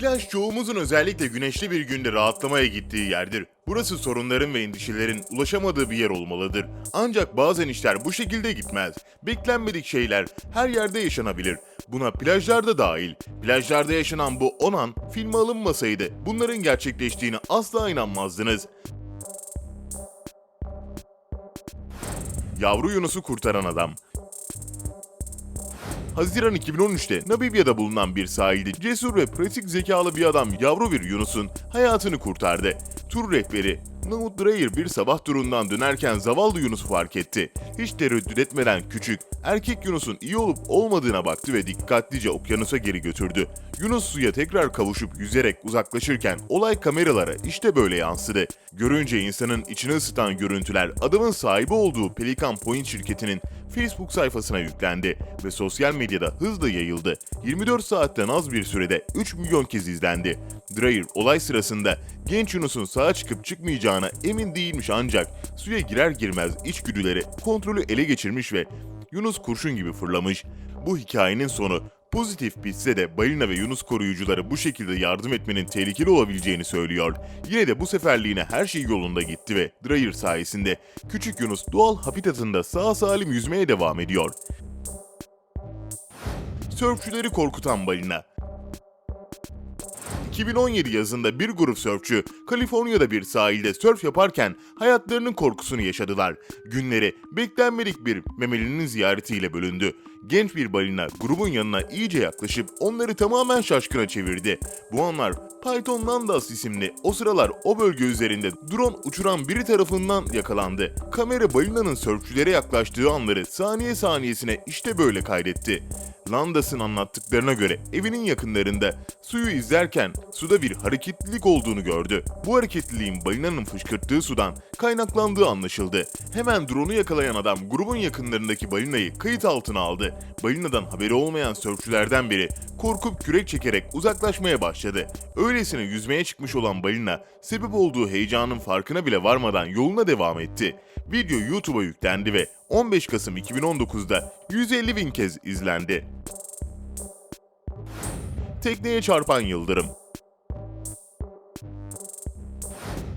Plaj çoğumuzun özellikle güneşli bir günde rahatlamaya gittiği yerdir. Burası sorunların ve endişelerin ulaşamadığı bir yer olmalıdır. Ancak bazen işler bu şekilde gitmez. Beklenmedik şeyler her yerde yaşanabilir. Buna plajlarda dahil. Plajlarda yaşanan bu 10 an filme alınmasaydı bunların gerçekleştiğini asla inanmazdınız. Yavru Yunus'u kurtaran adam. Haziran 2013'te Namibya'da bulunan bir sahilde cesur ve pratik zekalı bir adam yavru bir Yunus'un hayatını kurtardı. Tur rehberi Nahut Dreyer bir sabah turundan dönerken zavallı Yunus'u fark etti. Hiç tereddüt etmeden küçük, erkek Yunus'un iyi olup olmadığına baktı ve dikkatlice okyanusa geri götürdü. Yunus suya tekrar kavuşup yüzerek uzaklaşırken olay kameralara işte böyle yansıdı. Görünce insanın içini ısıtan görüntüler adamın sahibi olduğu Pelican Point şirketinin Facebook sayfasına yüklendi ve sosyal medyada hızla yayıldı. 24 saatten az bir sürede 3 milyon kez izlendi. Dreyer olay sırasında genç Yunus'un sağa çıkıp çıkmayacağına emin değilmiş ancak suya girer girmez içgüdüleri kontrolü ele geçirmiş ve Yunus kurşun gibi fırlamış. Bu hikayenin sonu pozitif bitse de balina ve Yunus koruyucuları bu şekilde yardım etmenin tehlikeli olabileceğini söylüyor. Yine de bu seferliğine her şey yolunda gitti ve Dreyer sayesinde küçük Yunus doğal habitatında sağ salim yüzmeye devam ediyor. Sörfçüleri korkutan balina 2017 yazında bir grup sörfçü Kaliforniya'da bir sahilde sörf yaparken hayatlarının korkusunu yaşadılar. Günleri beklenmedik bir memelinin ziyaretiyle bölündü. Genç bir balina grubun yanına iyice yaklaşıp onları tamamen şaşkına çevirdi. Bu anlar Python Nandas isimli o sıralar o bölge üzerinde drone uçuran biri tarafından yakalandı. Kamera balinanın sörfçülere yaklaştığı anları saniye saniyesine işte böyle kaydetti. Landas'ın anlattıklarına göre evinin yakınlarında suyu izlerken suda bir hareketlilik olduğunu gördü. Bu hareketliliğin balinanın fışkırttığı sudan kaynaklandığı anlaşıldı. Hemen drone'u yakalayan adam grubun yakınlarındaki balinayı kayıt altına aldı. Balinadan haberi olmayan sörfçülerden biri korkup kürek çekerek uzaklaşmaya başladı. Öylesine yüzmeye çıkmış olan balina sebep olduğu heyecanın farkına bile varmadan yoluna devam etti. Video YouTube'a yüklendi ve 15 Kasım 2019'da 150 bin kez izlendi. Tekneye çarpan yıldırım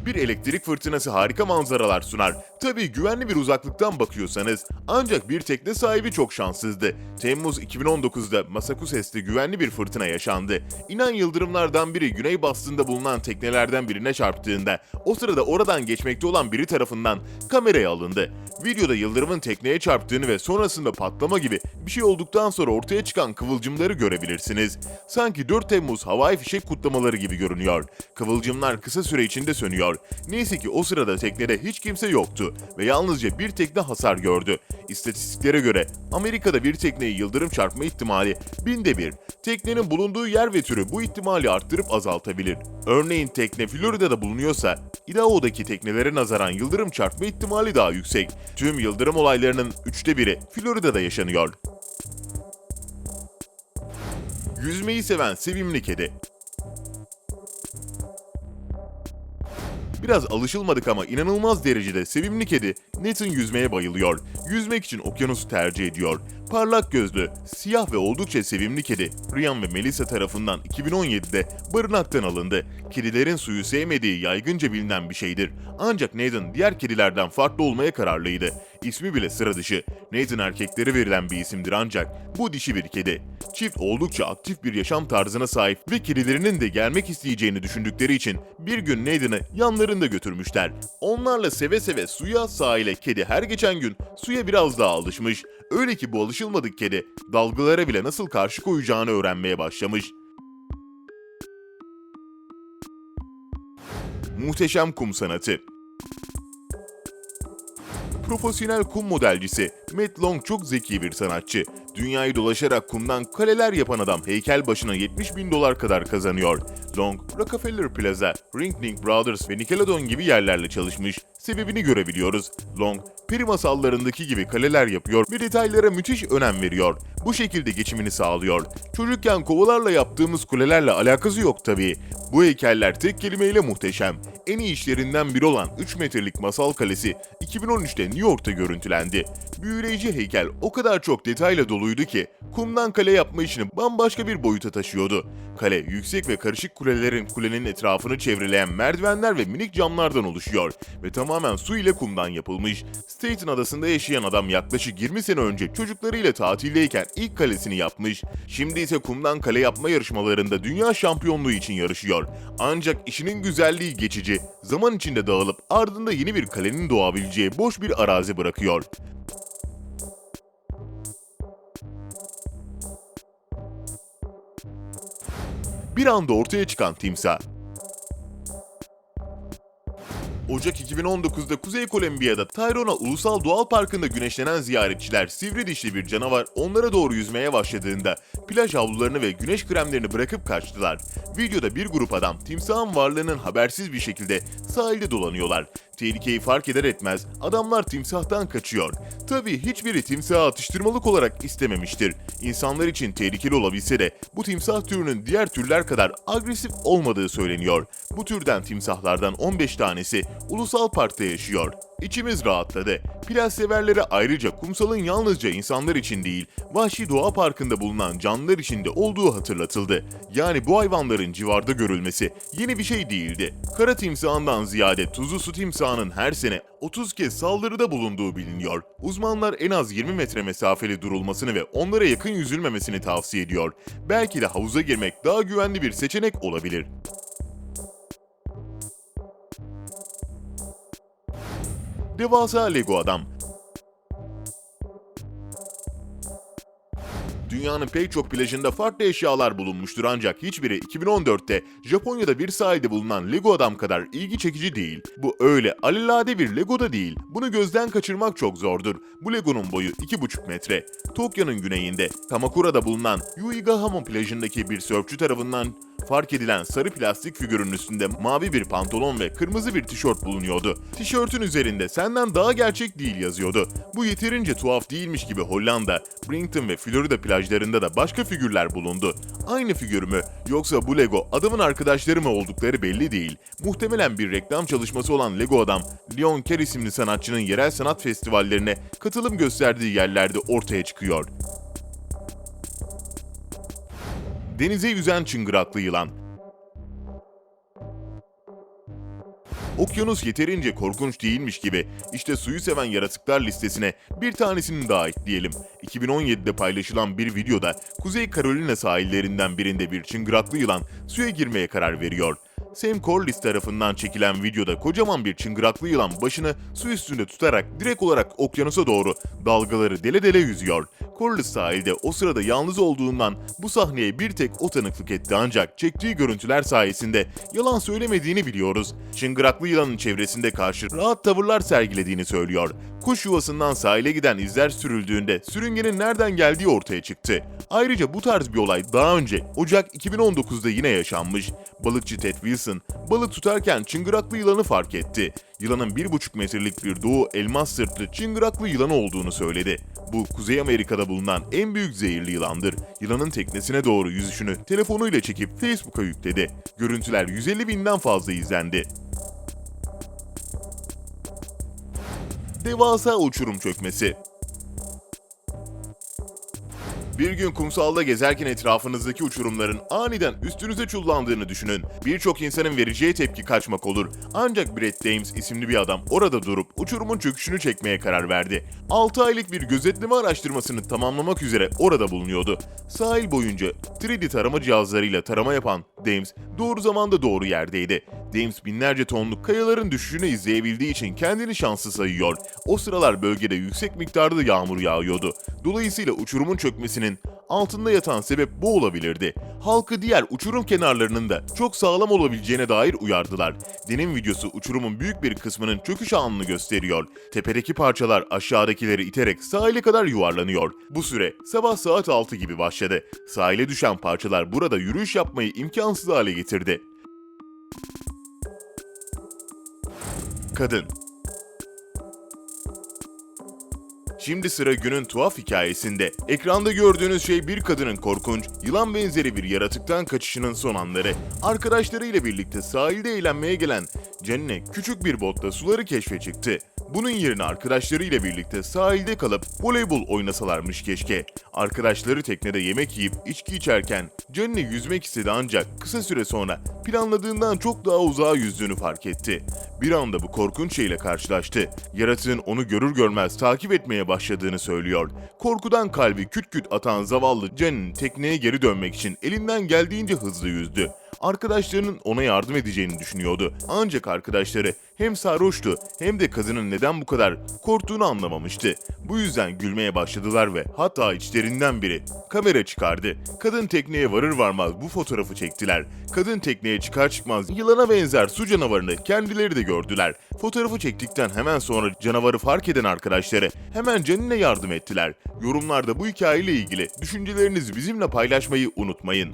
bir elektrik fırtınası harika manzaralar sunar. Tabii güvenli bir uzaklıktan bakıyorsanız ancak bir tekne sahibi çok şanssızdı. Temmuz 2019'da Massachusetts'te güvenli bir fırtına yaşandı. İnan yıldırımlardan biri güney bastığında bulunan teknelerden birine çarptığında o sırada oradan geçmekte olan biri tarafından kameraya alındı. Videoda yıldırımın tekneye çarptığını ve sonrasında patlama gibi bir şey olduktan sonra ortaya çıkan kıvılcımları görebilirsiniz. Sanki 4 Temmuz havai fişek kutlamaları gibi görünüyor. Kıvılcımlar kısa süre içinde sönüyor. Neyse ki o sırada teknede hiç kimse yoktu ve yalnızca bir tekne hasar gördü. İstatistiklere göre Amerika'da bir tekneye yıldırım çarpma ihtimali binde bir. Teknenin bulunduğu yer ve türü bu ihtimali arttırıp azaltabilir. Örneğin tekne Florida'da bulunuyorsa Idaho'daki teknelere nazaran yıldırım çarpma ihtimali daha yüksek. Tüm yıldırım olaylarının üçte biri Florida'da yaşanıyor. Yüzmeyi seven sevimli kedi. Biraz alışılmadık ama inanılmaz derecede sevimli kedi Nathan yüzmeye bayılıyor. Yüzmek için okyanusu tercih ediyor. Parlak gözlü, siyah ve oldukça sevimli kedi Ryan ve Melissa tarafından 2017'de barınaktan alındı. Kedilerin suyu sevmediği yaygınca bilinen bir şeydir. Ancak Nathan diğer kedilerden farklı olmaya kararlıydı. İsmi bile sıra dışı. Nathan erkeklere verilen bir isimdir ancak bu dişi bir kedi. Çift oldukça aktif bir yaşam tarzına sahip ve kedilerinin de gelmek isteyeceğini düşündükleri için bir gün Nathan'ı yanlarında götürmüşler. Onlarla seve seve suya sahile kedi her geçen gün suya biraz daha alışmış. Öyle ki bu alışılmadık kedi dalgalara bile nasıl karşı koyacağını öğrenmeye başlamış. Muhteşem kum sanatı Profesyonel kum modelcisi Matt Long çok zeki bir sanatçı. Dünyayı dolaşarak kumdan kaleler yapan adam heykel başına 70 bin dolar kadar kazanıyor. Long, Rockefeller Plaza, Ring Ring Brothers ve Nickelodeon gibi yerlerle çalışmış. Sebebini görebiliyoruz. Long, peri masallarındaki gibi kaleler yapıyor ve detaylara müthiş önem veriyor. Bu şekilde geçimini sağlıyor. Çocukken kovalarla yaptığımız kulelerle alakası yok tabii. Bu heykeller tek kelimeyle muhteşem. En iyi işlerinden biri olan 3 metrelik Masal Kalesi 2013'te New York'ta görüntülendi. Büyüleyici heykel o kadar çok detayla doluydu ki kumdan kale yapma işini bambaşka bir boyuta taşıyordu. Kale yüksek ve karışık kulelerin kulenin etrafını çevreleyen merdivenler ve minik camlardan oluşuyor ve tamamen su ile kumdan yapılmış. Staten adasında yaşayan adam yaklaşık 20 sene önce çocuklarıyla tatildeyken ilk kalesini yapmış. Şimdi ise kumdan kale yapma yarışmalarında dünya şampiyonluğu için yarışıyor. Ancak işinin güzelliği geçici, zaman içinde dağılıp ardında yeni bir kalenin doğabileceği boş bir arazi bırakıyor. Bir anda ortaya çıkan timsah. Ocak 2019'da Kuzey Kolombiya'da Tayrona Ulusal Doğal Parkı'nda güneşlenen ziyaretçiler sivri dişli bir canavar onlara doğru yüzmeye başladığında plaj havlularını ve güneş kremlerini bırakıp kaçtılar. Videoda bir grup adam timsahın varlığının habersiz bir şekilde sahilde dolanıyorlar. Tehlikeyi fark eder etmez adamlar timsahtan kaçıyor. Tabii hiçbiri timsahı atıştırmalık olarak istememiştir. İnsanlar için tehlikeli olabilse de bu timsah türünün diğer türler kadar agresif olmadığı söyleniyor. Bu türden timsahlardan 15 tanesi ulusal parkta yaşıyor. İçimiz rahatladı. Plaj severlere ayrıca kumsalın yalnızca insanlar için değil, vahşi doğa parkında bulunan canlılar için de olduğu hatırlatıldı. Yani bu hayvanların civarda görülmesi yeni bir şey değildi. Kara timsahından ziyade tuzlu su timsahının her sene 30 kez saldırıda bulunduğu biliniyor. Uzmanlar en az 20 metre mesafeli durulmasını ve onlara yakın yüzülmemesini tavsiye ediyor. Belki de havuza girmek daha güvenli bir seçenek olabilir. Devasa Lego Adam Dünyanın pek çok plajında farklı eşyalar bulunmuştur ancak hiçbiri 2014'te Japonya'da bir sahilde bulunan Lego adam kadar ilgi çekici değil. Bu öyle alelade bir Lego da değil. Bunu gözden kaçırmak çok zordur. Bu Lego'nun boyu 2,5 metre. Tokyo'nun güneyinde Kamakura'da bulunan Yuigahama plajındaki bir sörfçü tarafından fark edilen sarı plastik figürün üstünde mavi bir pantolon ve kırmızı bir tişört bulunuyordu. Tişörtün üzerinde senden daha gerçek değil yazıyordu. Bu yeterince tuhaf değilmiş gibi Hollanda, Brington ve Florida plajlarında da başka figürler bulundu. Aynı figür mü yoksa bu Lego adamın arkadaşları mı oldukları belli değil. Muhtemelen bir reklam çalışması olan Lego adam, Leon Kerr isimli sanatçının yerel sanat festivallerine katılım gösterdiği yerlerde ortaya çıkıyor. Denize yüzen çıngıraklı yılan. Okyanus yeterince korkunç değilmiş gibi işte suyu seven yaratıklar listesine bir tanesini daha ekleyelim. 2017'de paylaşılan bir videoda Kuzey Carolina sahillerinden birinde bir çıngıraklı yılan suya girmeye karar veriyor. Sam Corliss tarafından çekilen videoda kocaman bir çıngıraklı yılan başını su üstünde tutarak direkt olarak okyanusa doğru dalgaları dele dele yüzüyor. Corliss sahilde o sırada yalnız olduğundan bu sahneye bir tek o tanıklık etti ancak çektiği görüntüler sayesinde yalan söylemediğini biliyoruz. Çıngıraklı yılanın çevresinde karşı rahat tavırlar sergilediğini söylüyor. Kuş yuvasından sahile giden izler sürüldüğünde sürüngenin nereden geldiği ortaya çıktı. Ayrıca bu tarz bir olay daha önce Ocak 2019'da yine yaşanmış. Balıkçı Ted Wilson balık tutarken çıngıraklı yılanı fark etti. Yılanın 1,5 metrelik bir doğu elmas sırtlı çıngıraklı yılanı olduğunu söyledi. Bu Kuzey Amerika'da bulunan en büyük zehirli yılandır. Yılanın teknesine doğru yüzüşünü telefonuyla çekip Facebook'a yükledi. Görüntüler 150 binden fazla izlendi. Devasa uçurum çökmesi. Bir gün kumsalda gezerken etrafınızdaki uçurumların aniden üstünüze çullandığını düşünün. Birçok insanın vereceği tepki kaçmak olur. Ancak Brett Dames isimli bir adam orada durup uçurumun çöküşünü çekmeye karar verdi. 6 aylık bir gözetleme araştırmasını tamamlamak üzere orada bulunuyordu. Sahil boyunca 3D tarama cihazlarıyla tarama yapan Dames doğru zamanda doğru yerdeydi. Dames binlerce tonluk kayaların düşüşünü izleyebildiği için kendini şanslı sayıyor. O sıralar bölgede yüksek miktarda yağmur yağıyordu. Dolayısıyla uçurumun çökmesinin altında yatan sebep bu olabilirdi. Halkı diğer uçurum kenarlarının da çok sağlam olabileceğine dair uyardılar. Denim videosu uçurumun büyük bir kısmının çöküş anını gösteriyor. Tepedeki parçalar aşağıdakileri iterek sahile kadar yuvarlanıyor. Bu süre sabah saat 6 gibi başladı. Sahile düşen parçalar burada yürüyüş yapmayı imkansız hale getirdi. Kadın Şimdi sıra günün tuhaf hikayesinde. Ekranda gördüğünüz şey bir kadının korkunç, yılan benzeri bir yaratıktan kaçışının son anları. Arkadaşlarıyla birlikte sahilde eğlenmeye gelen Cenne küçük bir botla suları keşfe çıktı. Bunun yerine arkadaşlarıyla birlikte sahilde kalıp voleybol oynasalarmış keşke. Arkadaşları teknede yemek yiyip içki içerken Cenne yüzmek istedi ancak kısa süre sonra planladığından çok daha uzağa yüzdüğünü fark etti. Bir anda bu korkunç şeyle karşılaştı. Yaratığın onu görür görmez takip etmeye başladığını söylüyor. Korkudan kalbi küt küt atan zavallı Jen'in tekneye geri dönmek için elinden geldiğince hızlı yüzdü. Arkadaşlarının ona yardım edeceğini düşünüyordu. Ancak arkadaşları hem sarhoştu hem de kadının neden bu kadar korktuğunu anlamamıştı. Bu yüzden gülmeye başladılar ve hatta içlerinden biri kamera çıkardı. Kadın tekneye varır varmaz bu fotoğrafı çektiler. Kadın tekneye çıkar çıkmaz yılana benzer su canavarını kendileri de gördüler. Fotoğrafı çektikten hemen sonra canavarı fark eden arkadaşları hemen canine yardım ettiler. Yorumlarda bu hikayeyle ilgili düşüncelerinizi bizimle paylaşmayı unutmayın.